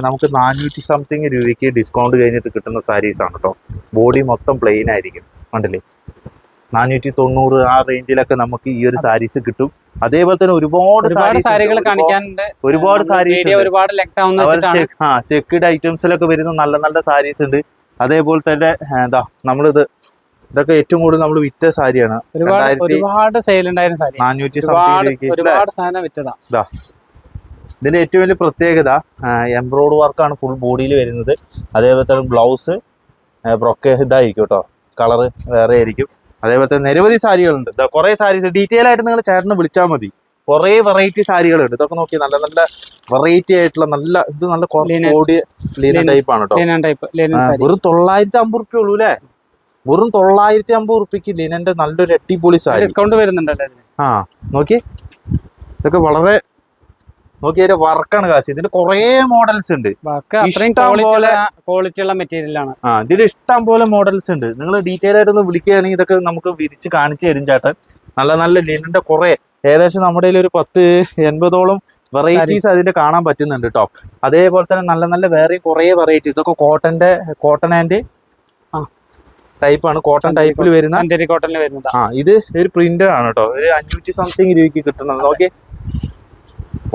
നമുക്ക് നാനൂറ്റി സംതിങ് രൂപയ്ക്ക് ഡിസ്കൗണ്ട് കഴിഞ്ഞിട്ട് കിട്ടുന്ന സാരീസ് ആണ് കേട്ടോ ബോഡി മൊത്തം പ്ലെയിൻ ആയിരിക്കും. കണ്ടില്ലേ? നാനൂറ്റി തൊണ്ണൂറ് ആ റേഞ്ചിലൊക്കെ നമുക്ക് ഈ ഒരു സാരീസ് കിട്ടും. അതേപോലെ തന്നെ ഒരുപാട് ഒരുപാട് സാരികൾ കാണിക്കാനുണ്ട്. ഒരുപാട് സാരീസ് ഒരുപാട് ആ ചെക്കിഡ് ഐറ്റംസിലൊക്കെ വരുന്ന നല്ല നല്ല സാരീസ് ഉണ്ട്. അതേപോലെ തന്നെ എന്താ നമ്മളിത് ഇതൊക്കെ ഏറ്റവും കൂടുതൽ നമ്മൾ വിറ്റ സാരിയാണ്. ഒരുപാട് സെയിൽ ഉണ്ടായിരുന്ന സാരി നാനൂറ്റി ഒരുപാട് ഒരുപാട് സാധനം വിറ്റതാ. ഇതാ. ഇതിന്റെ ഏറ്റവും വലിയ പ്രത്യേകത എംബ്രോയ്ഡ് വർക്കാണ് ഫുൾ ബോഡിയിൽ വരുന്നത്. അതേപോലെ തന്നെ ബ്ലൗസ് ബ്രൊക്കെ ഇതായിരിക്കും കേട്ടോ. കളറ് വേറെ ആയിരിക്കും. അതേപോലെ തന്നെ നിരവധി സാരികളുണ്ട്. ഇതാ കുറേ സാരീസ്. ഡീറ്റെയിൽ ആയിട്ട് നിങ്ങൾ ചേട്ടനെ വിളിച്ചാൽ മതി. കുറേ വെറൈറ്റി സാരികളുണ്ട്. ഇതൊക്കെ നോക്കി നല്ല നല്ല വെറൈറ്റി ആയിട്ടുള്ള നല്ല ഇത് നല്ല കുറച്ച് Linen. ബോഡി ലീന Linen. ടൈപ്പ് ആണ് കേട്ടോ. ഒരു ലിനൻ തൊള്ളായിരത്തി അമ്പത് റുപ്യ ഉള്ളൂ അല്ലേ? വെറും തൊള്ളായിരത്തി അമ്പത് റുപ്യക്ക് ലിനന്റെ നല്ലൊരു അടിപൊളി സാരി. ഡിസ്കൗണ്ട് വരുന്നുണ്ടല്ലോ ആ നോക്കി. ഇതൊക്കെ വളരെ നോക്കി അതിന്റെ വർക്കാണ് കാശ്. ഇതിന്റെ കുറേ മോഡൽസ് ഉണ്ട്. ക്വാളിറ്റി ഉള്ള മെറ്റീരിയൽ ആണ്. ആ ഇതിൽ ഇഷ്ടം പോലെ മോഡൽസ് ഉണ്ട്. നിങ്ങൾ ഡീറ്റെയിൽ ആയിട്ട് ഒന്ന് വിളിക്കുകയാണെങ്കിൽ ഇതൊക്കെ നമുക്ക് വിരിച്ച് കാണിച്ചു തരും ചേട്ടൻ നല്ല നല്ല ലിനന്റെ കുറെ ഏകദേശം നമ്മുടെ ഒരു പത്ത് എൺപതോളം വെറൈറ്റീസ് അതിന്റെ കാണാൻ പറ്റുന്നുണ്ട് കേട്ടോ അതേപോലെ തന്നെ നല്ല നല്ല വേറെ കുറേ വെറൈറ്റി ഇതൊക്കെ കോട്ടന്റെ കോട്ടൺ ആൻഡ്. ടൈപ്പാണ് കോട്ടൺ ടൈപ്പിൽ വരുന്ന കോട്ടണിൽ വരുന്നതാ. ആ ഇത് ഒരു പ്രിന്റഡ് ആണ് കേട്ടോ ഒരു അഞ്ഞൂറ്റി സംതിങ് രൂപയ്ക്ക് കിട്ടുന്നത് നോക്കി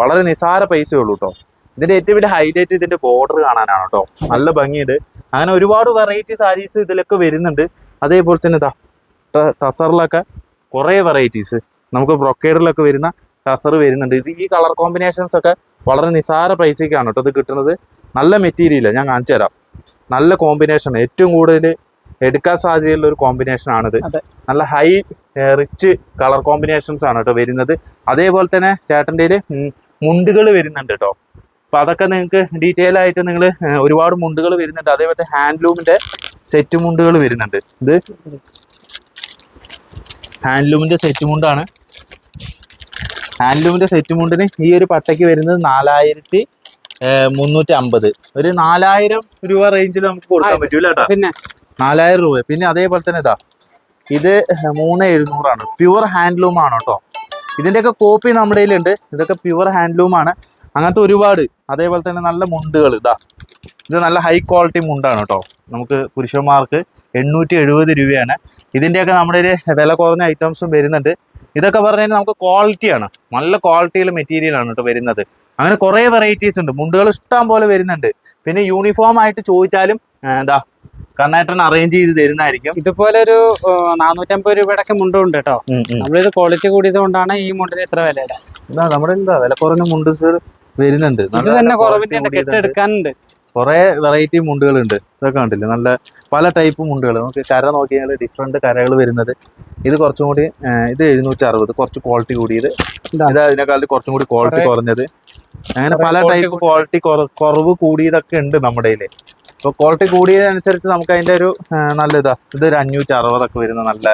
വളരെ നിസാര പൈസയേ ഉള്ളൂ കേട്ടോ ഇതിന്റെ ഏറ്റവും വലിയ ഹൈലൈറ്റ് ഇതിന്റെ ബോർഡർ കാണാനാണ് കേട്ടോ നല്ല ഭംഗിയുണ്ട്. അങ്ങനെ ഒരുപാട് വെറൈറ്റി സാരീസ് ഇതിലൊക്കെ വരുന്നുണ്ട്. അതേപോലെ തന്നെ ഇതാ ടസറിലൊക്കെ കുറേ വെറൈറ്റീസ് നമുക്ക് ബ്രൊക്കേഡിലൊക്കെ വരുന്ന ടസർ വരുന്നുണ്ട്. ഇത് ഈ കളർ കോമ്പിനേഷൻസ് ഒക്കെ വളരെ നിസാര പൈസയ്ക്കാണ് കേട്ടോ ഇത് കിട്ടുന്നത്. നല്ല മെറ്റീരിയലാണ് ഞാൻ കാണിച്ചു തരാം നല്ല കോമ്പിനേഷൻ ഏറ്റവും കൂടുതൽ എടുക്കാൻ സാധ്യതയുള്ള ഒരു കോമ്പിനേഷൻ ആണിത്. നല്ല ഹൈ റിച്ച് കളർ കോമ്പിനേഷൻസ് ആണ് കേട്ടോ വരുന്നത്. അതേപോലെ തന്നെ ചേട്ടന്റെ മുണ്ടുകൾ വരുന്നുണ്ട് കേട്ടോ അപ്പൊ അതൊക്കെ നിങ്ങൾക്ക് ഡീറ്റെയിൽ ആയിട്ട് നിങ്ങൾ ഒരുപാട് മുണ്ടുകൾ വരുന്നുണ്ട്. അതേപോലെ ഹാൻഡ്ലൂമിന്റെ സെറ്റ് മുണ്ടുകൾ വരുന്നുണ്ട്. ഇത് ഹാൻഡ്ലൂമിന്റെ സെറ്റ് മുണ്ടാണ്. ഹാൻഡ്ലൂമിന്റെ സെറ്റ് മുണ്ടിന് ഈ ഒരു പട്ടയ്ക്ക് വരുന്നത് നാലായിരത്തി മുന്നൂറ്റി അമ്പത് ഒരു നാലായിരം രൂപ റേഞ്ചിൽ നമുക്ക് കൊടുക്കാൻ പറ്റൂല കേട്ടോ പിന്നെ നാലായിരം രൂപ. പിന്നെ അതേപോലെ തന്നെ ഇതാ ഇത് മൂന്ന് എഴുന്നൂറാണ്. പ്യുവർ ഹാൻഡ്ലൂം ആണ് കേട്ടോ. ഇതിന്റെയൊക്കെ കോപ്പി നമ്മുടെ കയ്യിലുണ്ട്. ഇതൊക്കെ പ്യുവർ ഹാൻഡ്ലൂം ആണ്. അങ്ങനത്തെ ഒരുപാട് അതേപോലെ തന്നെ നല്ല മുണ്ടുകൾ ഇതാ. ഇത് നല്ല ഹൈ ക്വാളിറ്റി മുണ്ടാണ് കേട്ടോ. നമുക്ക് പുരുഷന്മാർക്ക് എണ്ണൂറ്റി എഴുപത് രൂപയാണ്. ഇതിന്റെയൊക്കെ നമ്മുടെ ഒരു വില കുറഞ്ഞ ഐറ്റംസും വരുന്നുണ്ട്. ഇതൊക്കെ പറഞ്ഞു കഴിഞ്ഞാൽ നമുക്ക് ക്വാളിറ്റിയാണ് നല്ല ക്വാളിറ്റിയിൽ മെറ്റീരിയലാണ് കേട്ടോ വരുന്നത്. അങ്ങനെ കുറേ വെറൈറ്റീസ് ഉണ്ട്. മുണ്ടുകൾ ഇഷ്ടം പോലെ വരുന്നുണ്ട്. പിന്നെ യൂണിഫോം ആയിട്ട് ചോദിച്ചാലും എന്താ കണ്ണേട്ടൻ അറേഞ്ച് ചെയ്ത് തരുന്നതായിരിക്കും. ഇതുപോലെ ഒരു നാനൂറ്റമ്പത് രൂപയുടെ മുണ്ടും ഉണ്ട് കേട്ടോ. നമ്മളിത് ക്വാളിറ്റി കൂടിയത് കൊണ്ടാണ് ഈ മുണ്ടിന് ഇത്ര വില ഇതാ നമ്മുടെ എന്താ വില കുറഞ്ഞ മുണ്ട് സർ വരുന്നുണ്ട്. ഇത് തന്നെ കുറവിന്റെ കെട്ടെടുക്കാനുണ്ട്. കുറെ വെറൈറ്റി മുണ്ടുകളുണ്ട്. ഇതൊക്കെ കണ്ടില്ലേ? നല്ല പല ടൈപ്പ് മുണ്ടുകൾ നമുക്ക് കര നോക്കിയാൽ ഡിഫറെന്റ് കരകൾ വരുന്നത്. ഇത് കുറച്ചും കൂടി ഇത് എഴുന്നൂറ്റി അറുപത് കുറച്ച് ക്വാളിറ്റി കൂടിയത്. ഇതാ. അതിനേക്കാളും കുറച്ചും കൂടി ക്വാളിറ്റി കുറെ- കുറഞ്ഞത്. അങ്ങനെ പല ടൈപ്പ് ക്വാളിറ്റി കുറവ് കൂടിയതൊക്കെ ഉണ്ട് നമ്മുടെ അപ്പോൾ ക്വാളിറ്റി കൂടിയതനുസരിച്ച് നമുക്ക് അതിന്റെ ഒരു നല്ല ഇതാ ഇതൊരു അഞ്ഞൂറ്റി അറുപതൊക്കെ വരുന്ന നല്ല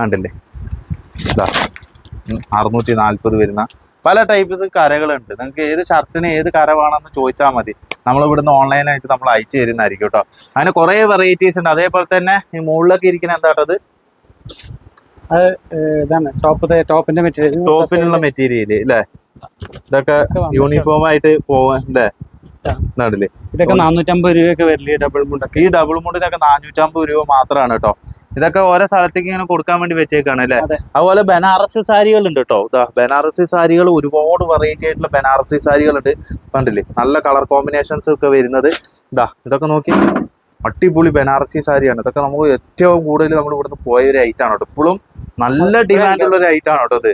കണ്ടില്ലേ? ഇതാ അറുന്നൂറ്റി നാൽപ്പത് വരുന്ന പല ടൈപ്പ്സ് കരകളുണ്ട്. നിങ്ങൾക്ക് ഏത് ഷർട്ടിന് ഏത് കര വേണമെന്ന് ചോദിച്ചാൽ മതി. നമ്മൾ ഇവിടുന്ന് ഓൺലൈനായിട്ട് നമ്മൾ അയച്ചു തരുന്നതായിരിക്കും കേട്ടോ അങ്ങനെ കുറേ വെറൈറ്റീസ് ഉണ്ട്. അതേപോലെ തന്നെ ഈ മുകളിലൊക്കെ ഇരിക്കുന്ന എന്താട്ടത് അത്? ഇതാണ്. ടോപ്പ് ടോപ്പിന്റെ മെറ്റീരിയൽ ടോപ്പിനുള്ള മെറ്റീരിയൽ അല്ലേ ഇതൊക്കെ യൂണിഫോം ആയിട്ട് പോവാൻ അല്ലേ ഇതാണല്ലേ ഇതൊക്കെ നാനൂറ്റമ്പത് രൂപയൊക്കെ വരില്ലേ ഡബിൾ മുണ്ടൊക്കെ? ഈ ഡബിൾ മുണ്ടിനൊക്കെ നാനൂറ്റമ്പത് രൂപ മാത്രമാണ് കേട്ടോ ഇതൊക്കെ ഓരോ സ്ഥലത്തേക്ക് ഇങ്ങനെ കൊടുക്കാൻ വേണ്ടി വെച്ചേക്കാണ് അല്ലേ? അതുപോലെ ബനാറസി സാരികൾ ഉണ്ട് കേട്ടോ ഇതാ ബനാറസി സാരികൾ ഒരുപാട് വെറൈറ്റി ആയിട്ടുള്ള ബനാറസി സാരികളുണ്ട്. കണ്ടില്ലേ? നല്ല കളർ കോമ്പിനേഷൻസ് ഒക്കെ വരുന്നത്. ഇതാ ഇതൊക്കെ നോക്കി. അടിപൊളി ബനാറസി സാരിയാണ്. ഇതൊക്കെ നമുക്ക് ഏറ്റവും കൂടുതൽ നമ്മൾ ഇവിടുന്ന് പോയ ഒരു ഐറ്റാണ് കേട്ടോ ഇപ്പോഴും നല്ല ഡിമാൻഡ് ഉള്ള ഒരു ഐറ്റം ആണ് കേട്ടോ ഇത്.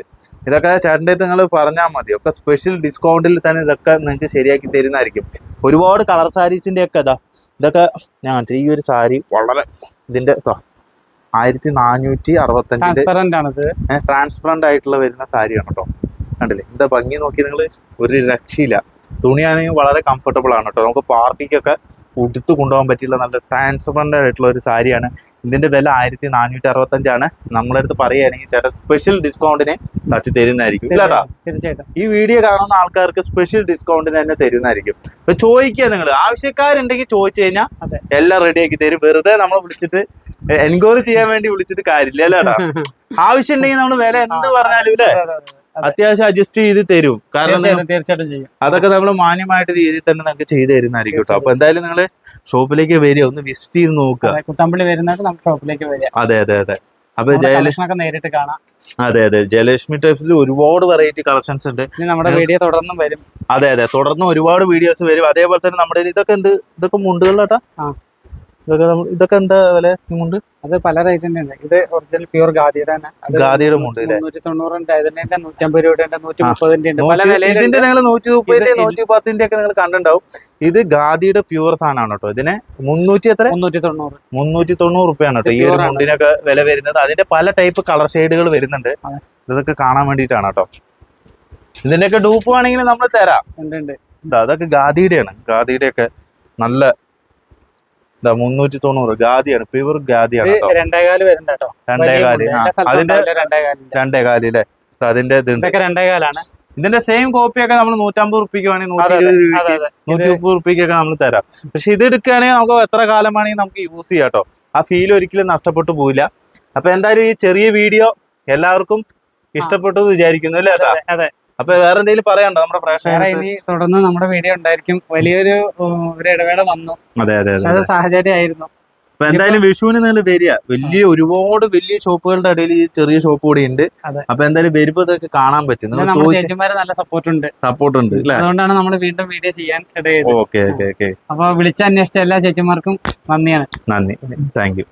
ഇതൊക്കെ ചേട്ടന്റെ നിങ്ങൾ പറഞ്ഞാൽ മതി. ഒക്കെ സ്പെഷ്യൽ ഡിസ്കൗണ്ടിൽ തന്നെ ഇതൊക്കെ നിങ്ങൾക്ക് ശരിയാക്കി തരുന്നതായിരിക്കും. ഒരുപാട് കളർ സാരീസിന്റെ ഒക്കെ ഇതാ. ഇതൊക്കെ ഞാൻ ഈ ഒരു സാരി വളരെ ഇതിന്റെ ഇതാ ആയിരത്തി നാനൂറ്റി അറുപത്തഞ്ചിന്റെ ട്രാൻസ്പെറന്റ് ആയിട്ടുള്ള വരുന്ന സാരിയാണ് കേട്ടോ കണ്ടില്ലേ? എന്താ ഭംഗി നോക്കി നിങ്ങൾ ഒരു രക്ഷയില്ല. തുണിയാണെങ്കിൽ വളരെ കംഫർട്ടബിൾ ആണ് കേട്ടോ നമുക്ക് പാർട്ടിക്കൊക്കെ ഉടുത്ത് കൊണ്ടുപോകാൻ പറ്റിയുള്ള നല്ല ട്രാൻസ്പെറന്റ് ആയിട്ടുള്ള ഒരു സാരിയാണ്. ഇതിന്റെ വില ആയിരത്തി നാനൂറ്റി അറുപത്തഞ്ചാണ് നമ്മളെ അടുത്ത് പറയുകയാണെങ്കിൽ ചേട്ടാ സ്പെഷ്യൽ ഡിസ്കൗണ്ടിന് തട്ടി തരുന്നതായിരിക്കും ഇല്ലാട്ടാ തീർച്ചയായിട്ടും. ഈ വീഡിയോ കാണുന്ന ആൾക്കാർക്ക് സ്പെഷ്യൽ ഡിസ്കൗണ്ടിന് തന്നെ തരുന്നതായിരിക്കും. അപ്പൊ ചോദിക്കുക നിങ്ങൾ. ആവശ്യക്കാരുണ്ടെങ്കിൽ ചോദിച്ചു കഴിഞ്ഞാൽ. എല്ലാം റെഡിയാക്കി തരും. വെറുതെ നമ്മൾ വിളിച്ചിട്ട് എൻക്വയറി ചെയ്യാൻ വേണ്ടി വിളിച്ചിട്ട് കാര്യമില്ല അല്ലേട്ടാ ആവശ്യം ഉണ്ടെങ്കിൽ നമ്മൾ വില എന്ത് പറഞ്ഞാലും ഇല്ലേ. അത്യാവശ്യം അഡ്ജസ്റ്റ് ചെയ്ത് തരും. കാരണം തീർച്ചയായിട്ടും ചെയ്യും. അതൊക്കെ നമ്മൾ മാന്യമായിട്ട് രീതിയിൽ തന്നെ നമുക്ക് ചെയ്തു തരുന്നതായിരിക്കും കേട്ടോ. അപ്പൊ എന്തായാലും നിങ്ങൾ ഷോപ്പിലേക്ക് വരിക ഒന്ന് വിസിറ്റ് ചെയ്ത് നോക്കുക. അതെ, കുത്തമ്പള്ളി വരുന്നത് നമുക്ക് ഷോപ്പിലേക്ക് വരിക. അതെ അതെ അതെ. അപ്പൊ ജയലക്ഷ്മി നേരിട്ട് കാണാം. അതെ അതെ. ജയലക്ഷ്മി ടൈപ്സിൽ ഒരുപാട് വെറൈറ്റി കളക്ഷൻസ് ഉണ്ട്. നമ്മുടെ വീഡിയോ തുടർന്നും വരും. അതെ അതെ. തുടർന്നും ഒരുപാട് വീഡിയോസ് വരും. അതേപോലെ തന്നെ നമ്മുടെ ഇതൊക്കെ എന്ത് ഇതൊക്കെ മുണ്ടുകളിലാട്ടാ. ഇതൊക്കെ ഇതൊക്കെ എന്താ വില ഇതുകൊണ്ട് അത് പല റേറ്റിന്റെ ഉണ്ട് ഇത് ഒറിജിനൽ പ്യൂർ ഗാദിയുടെ തന്നെ ഗാദിയുടെ അല്ലേ? മുന്നൂറ്റി തൊണ്ണൂറിന്റെ അതിന്റെ നൂറ്റമ്പത് രൂപയുടെ ഉണ്ട് നൂറ്റി. മുപ്പതിന്റെ ഉണ്ട്. പല നൂറ്റി- ഇതിന്റെ നിങ്ങൾ നൂറ്റി മുപ്പതിന്റെ നൂറ്റി പത്തിന്റെ ഒക്കെ നിങ്ങൾ കണ്ടിട്ടുണ്ടാവും. ഇത് ഗാദിയുടെ പ്യൂർ സാധനമാണ് കേട്ടോ. ഇതിന് മുന്നൂറ്റി എത്ര? മുന്നൂറ്റി തൊണ്ണൂറ് മുന്നൂറ്റി തൊണ്ണൂറ് റുപ്യാണ് കേട്ടോ. ഈ ഒരു മുണ്ടിനൊക്കെ വില വരുന്നത്. അതിന്റെ പല ടൈപ്പ് കളർ ഷെയ്ഡുകൾ വരുന്നുണ്ട്. ഇതൊക്കെ കാണാൻ വേണ്ടിട്ടാണ് കേട്ടോ. ഇതിന്റെയൊക്കെ ഡൂപ്പ് ആണെങ്കിൽ നമ്മൾ തരാം. അതൊക്കെ ഗാദിയുടെ ആണ് ഗാദിയുടെ ഒക്കെ നല്ല ഇതാ മുന്നൂറ്റി തൊണ്ണൂറ് ഗാദിയാണ് പ്യുവർ ഗാദിയാണ് രണ്ടേകാൽ വരുന്നുണ്ട് കേട്ടോ രണ്ടേ വലിയ കാൽ മുണ്ട്. ആ എല്ലാ സ്ഥലത്തും അതിന്റെ ഉണ്ടാവില്ല രണ്ടേകാലിന്റെ. രണ്ടേ കാൽ അല്ലേ അതിന്റെ ഇതുണ്ട്. ഇതൊക്കെ രണ്ടേകാലാണ്. ഇതിന്റെ സെയിം കോപ്പിയൊക്കെ നമ്മൾ നൂറ്റമ്പത് റുപ്യക്ക് വേണമെങ്കിൽ നൂറ്റി ഇരുപത് രൂപയ്ക്ക് മുപ്പത് റുപ്യക്കൊക്കെ നമ്മൾ തരാം. പക്ഷെ ഇത് എടുക്കുകയാണെങ്കിൽ നമുക്ക് എത്ര കാലം വേണമെങ്കിൽ നമുക്ക് യൂസ് ചെയ്യാം കേട്ടോ ആ ഫീൽ ഒരിക്കലും നഷ്ടപ്പെട്ടു പോയില്ല അപ്പൊ എന്തായാലും ഈ ചെറിയ വീഡിയോ എല്ലാവർക്കും ഇഷ്ടപ്പെട്ടു വിചാരിക്കുന്നു അല്ലേ അതെ. അപ്പൊ വേറെ എന്തെങ്കിലും പറയാനുണ്ടോ നമ്മുടെ പ്രേക്ഷകർ ഇനി തുടർന്ന് നമ്മുടെ വീഡിയോ ഉണ്ടായിരിക്കും. വലിയൊരു ഒരു ഇടവേള വന്നു. അതെ അതെ അതെ സാഹചര്യമായിരുന്നു. അപ്പൊ എന്തായാലും വിഷുവിന് നിങ്ങൾ വരിക. വലിയ ഒരുപാട് വലിയ ഷോപ്പുകളുടെ ഇടയിൽ ഈ ചെറിയ ഷോപ്പ് കൂടി ഉണ്ട്. അപ്പൊ എന്തായാലും വരുമ്പോ ഇതൊക്കെ കാണാൻ പറ്റും. നല്ല സപ്പോർട്ട് ഉണ്ട് സപ്പോർട്ട് ഉണ്ട് അതുകൊണ്ടാണ് നമ്മൾ വീണ്ടും വീഡിയോ ചെയ്യാൻ ഇടയായത്. Okay okay okay. അപ്പൊ വിളിച്ച അന്വേഷിച്ച എല്ലാ ചേച്ചിമാർക്കും നന്ദിയാണ്. നന്ദി. താങ്ക്